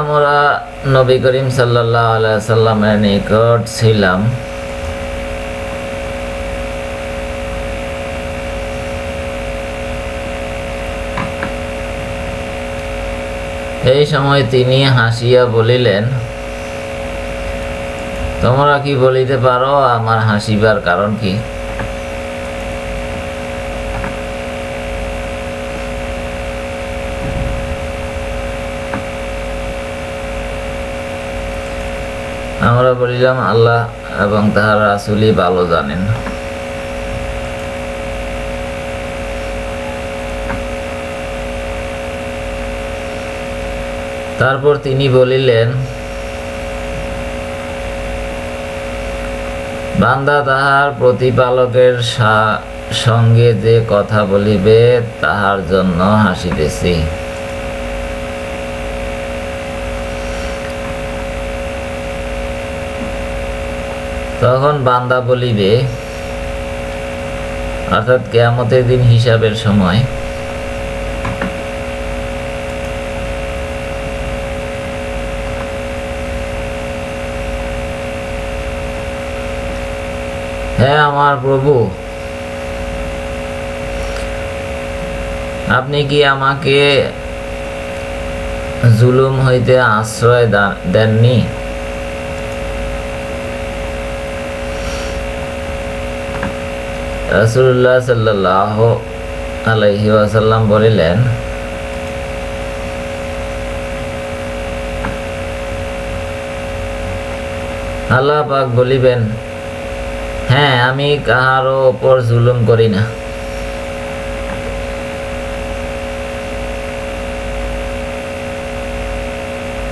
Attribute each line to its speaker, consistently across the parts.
Speaker 1: আমরা নবী করিম সাল্লাহ নিকট ছিলাম। এই সময় তিনি হাসিয়া বলিলেন, তোমরা কি বলিতে পারো, আমার হাসিবার কারণ কি আমরা বলিলাম আল্লাহ এবং তাহার রাসুলি ভালো জানেন। তারপর তিনি বলিলেন, বান্দা তাহার প্রতিপালকের সঙ্গে যে কথা বলিবে, তাহার জন্য হাসিতেছি। তখন বান্দা বলিবে, অর্থাৎ কেয়ামতের দিন হিসাবের সময়। হ্যাঁ আমার প্রভু, আপনি কি আমাকে জুলুম হইতে আশ্রয় দেননি? রাসুল্লাহ সাল্লাহ আলহি ওয়াসাল্লাম বলিলেন, আল্লাহ পাক বলিবেন হ্যাঁ আমি কাহারও ওপর জুলুম করি না।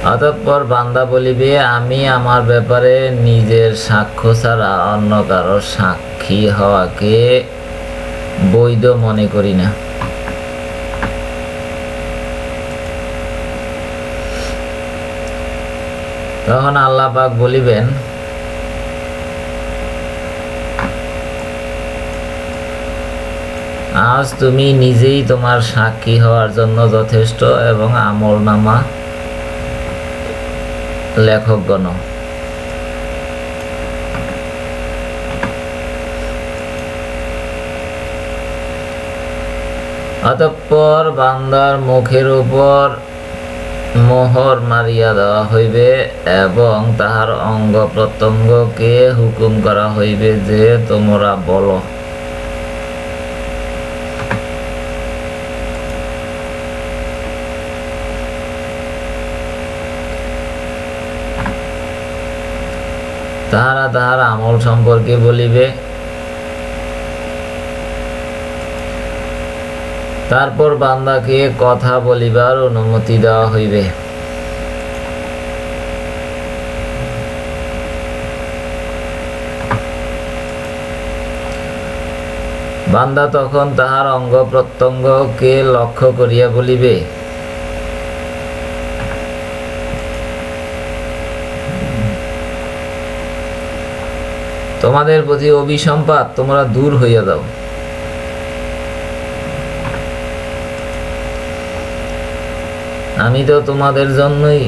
Speaker 1: অতঃপর বান্দা বলিবে, আমি আমার ব্যাপারে নিজের সাক্ষ্য ছাড়া অন্য কারও সাক্ষী হওয়াকে বৈধ মনে করি না। তখন আল্লাহ পাক বলিবেন, আজ তুমি নিজেই তোমার সাক্ষী হওয়ার জন্য যথেষ্ট এবং আমল নামা লেখকগণ। অতঃপর বান্দার মুখের উপর মোহর মারিয়া দেওয়া হইবে এবং তাহার অঙ্গ প্রত্যঙ্গকে হুকুম করা হইবে যে তোমরা বলো। তাহারা তাহার আমল সম্পর্কে বলিবে। তারপর বান্দাকে কথা বলিবার অনুমতি দেওয়া হইবে। বান্দা তখন তাহার অঙ্গ প্রত্যঙ্গকে লক্ষ্য করিয়া বলিবে তোমাদের প্রতি অভিসম্পাদ তোমরা দূর হইয়া দাও। আমি তো তোমাদের জন্যই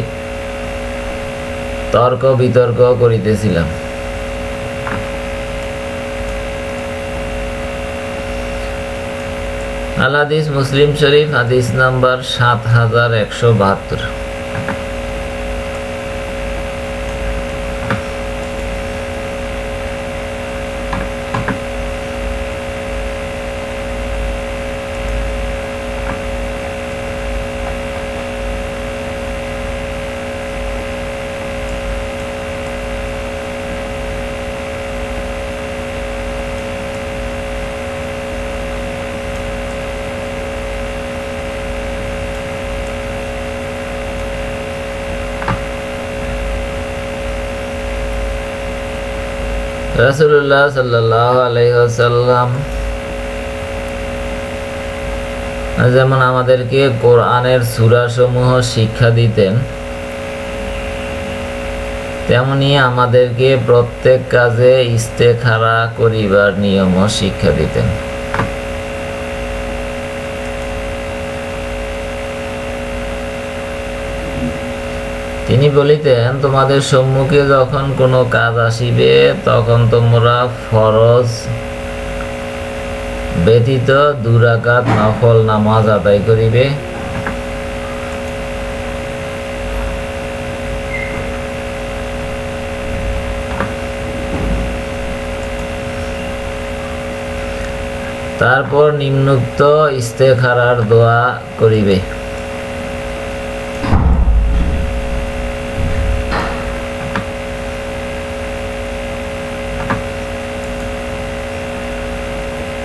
Speaker 1: তর্ক বিতর্ক করিতেছিলাম। আল হাদিস মুসলিম শরীফ, হাদিস নাম্বার সাত হাজার একশো বাহাত্তর। রাসুল্লাহ সাল্লাহ আলহ্লাম যেমন আমাদেরকে কোরআনের সুরাসমূহ শিক্ষা দিতেন, তেমনি আমাদেরকে প্রত্যেক কাজে ইস্তেখারা করিবার নিয়মও শিক্ষা দিতেন। তিনি বলিতেন, তোমাদের সম্মুখে যখন কোনো কাজ আসিবে, তখন তোমরা ফরজ ব্যতীত দুরাকাত নফল নামাজ আদায় করিবে। তারপর নিম্নোক্ত ইস্তেখারার দোয়া করিবে।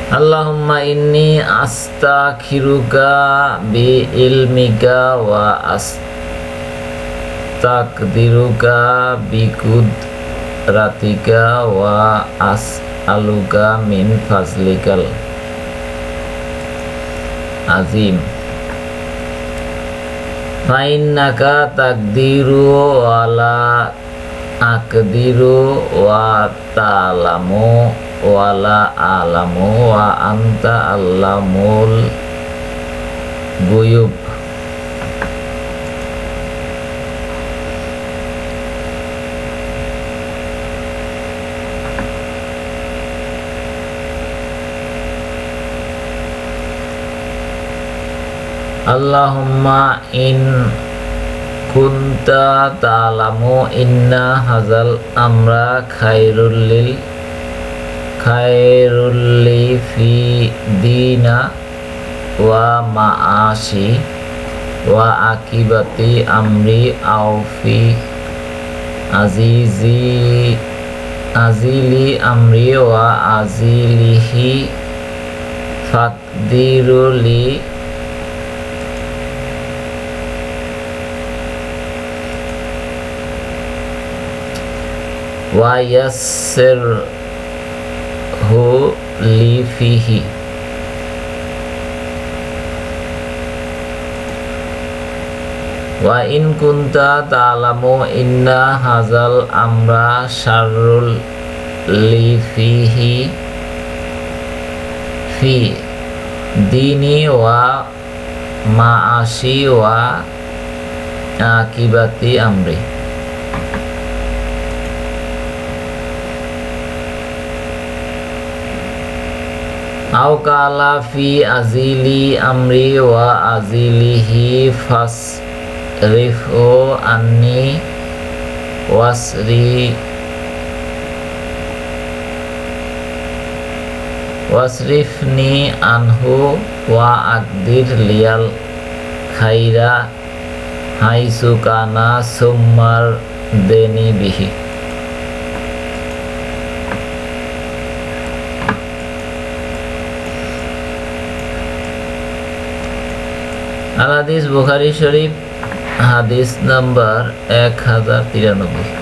Speaker 1: Allahumma inni astakhiruka bi ilmika wa astakdiruka bi kudratika wa as'aluka min fazlikal azim. Fa'innaka takdiru wa la akdiru wa ta'lamu wala alamu wa anta alamul guyub Allahumma in kunta ta'lamu inna hazal amra khairul lil খায়রুল্লি ফি দিনা ওয়া মাআশি ওয়া আকিবাতি আমরি আউফি আজিজি আজিলি আমরি ওয়া আজিলিহি ফাকদিরুলি ওয়া ইয়াসসির হু fihi. Wa in kunta ta'lamu inna hazal amra syarrul li fihi. Fi dini wa ma'asi wa akibati amri. আও আজিলি আমরি ওয়া আজিলিহি ফাস reef ও আন্নি ওয়াসরি ওয়াসরিফনি আনহু ওয়া আকদির লিয়াল খাইরা হাইসু কানা সুম্মার দেনি বিহি। আল হাদিস বুখারি শরীফ হাদিস নাম্বার এক হাজার তিরানব্বই।